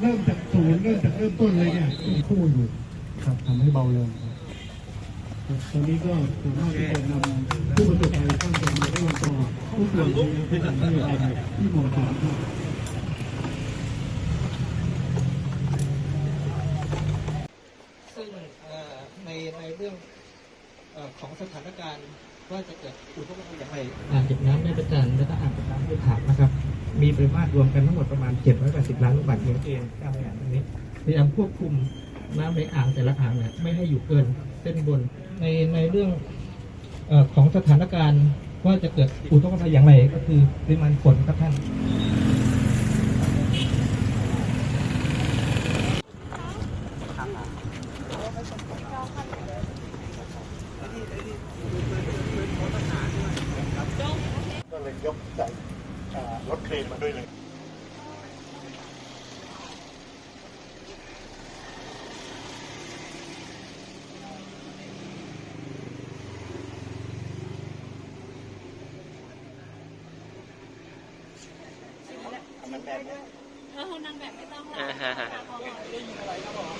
เริ่มจากศูนย์เริ่มจากเริ่มต้นเลยเนี่ยคู่อยู่ครับทำให้เบาลงครับครับตอนนี้ก็สามารถที่จะนำผู้ประสบภัยข้ามจังหวัดได้ลงต่อผู้ป่วยที่เป็นที่อะไรที่เหมาะสมรับ ซึ่งเอ่อในในเรื่องอของสถานการณ์ว่าจะเกิดอุทกภัยอย่างไรอ่างเก็บน้ำแม่ประจันและก็อ่างเก็บน้ำห้วยขามนะครับ มีปริมาตรรวมกันทั้งหมดประมาณ 780 ล้านลูกบาศก์เมตรเองตามแผนตรงนี้พยายามควบคุมน้ำในอ่างแต่ละอ่างเนี่ยไม่ให้อยู่เกินเส้นบนในในเรื่องอของสถานการณ์ว่าจะเกิดอุทกภัยอย่างไรก็คือปริมาณฝนครับท่าน ยยกใส่อ่ารถเครนมาด้วยเลยเออนางแบบไม่ต้องหรอก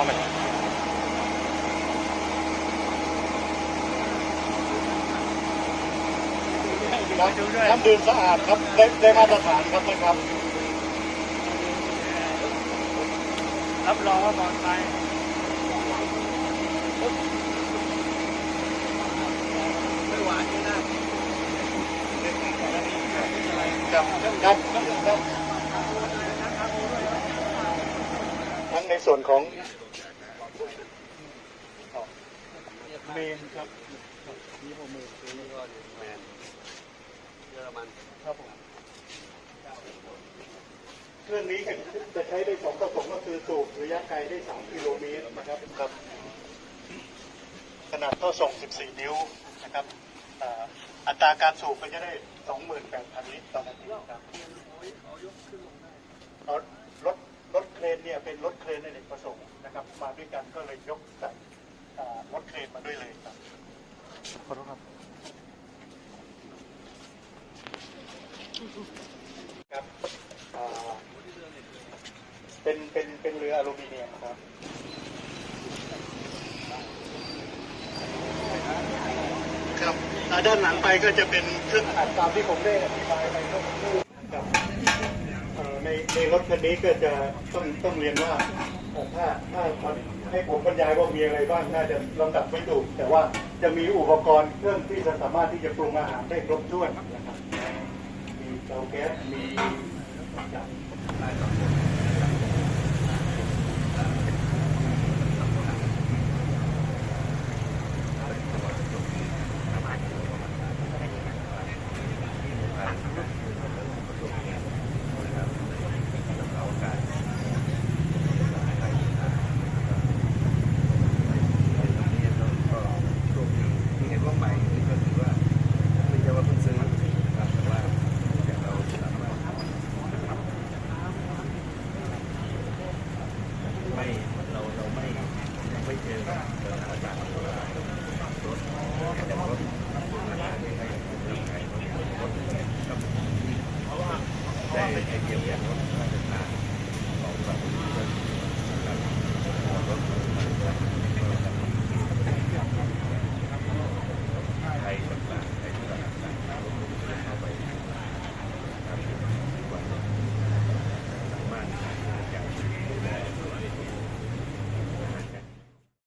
น้ำดื่มสะอาดครับได้ได้มาตรฐานครับนะครับ รับรองว่าปลอดภัยครับครับครับทั้งในส่วนของ เมนครับนี่ผมมือนี่ก็แมนเยอรมันครับผมเครื่องนี้จะใช้ได้สองประสงค์ก็คือสูบระยะไกลได้3กิโลเมตรนะครับครับ ขนาดท่อส่ง 14 นิ้วนะครับอ่าอัตราการสูบก็จะได้ 28,000 ลิตรต่อนาทีครับเอารถรถเครนเนี่ยเป็นรถเครนในเด็กประสงค์นะครับ มาด้วยกันก็เลยยกใส่อ่า รถเครนมาด้วยเลยครับขอโทษครับครับอ่าเป็นเป็นเป็นเรืออลูมิเนียมครับครับอ่าด้านหลังไปก็จะเป็นเครื่องอัดตามที่ผมได้อธิบายไปเมื่อสักครู่ครับเอ่อในในรถคันนี้ก็จะต้องต้องเรียนว่าเอ่อถ้าถ้า ให้ผมบรรยายว่ามีอะไรบ้างน่าจะลำดับไม่ถูกแต่ว่าจะมีอุปกรณ์เครื่องที่จะสามารถที่จะปรุงอาหารได้ครบถ้วนนะครับมีเตาแก๊สมี แต่ไอเดี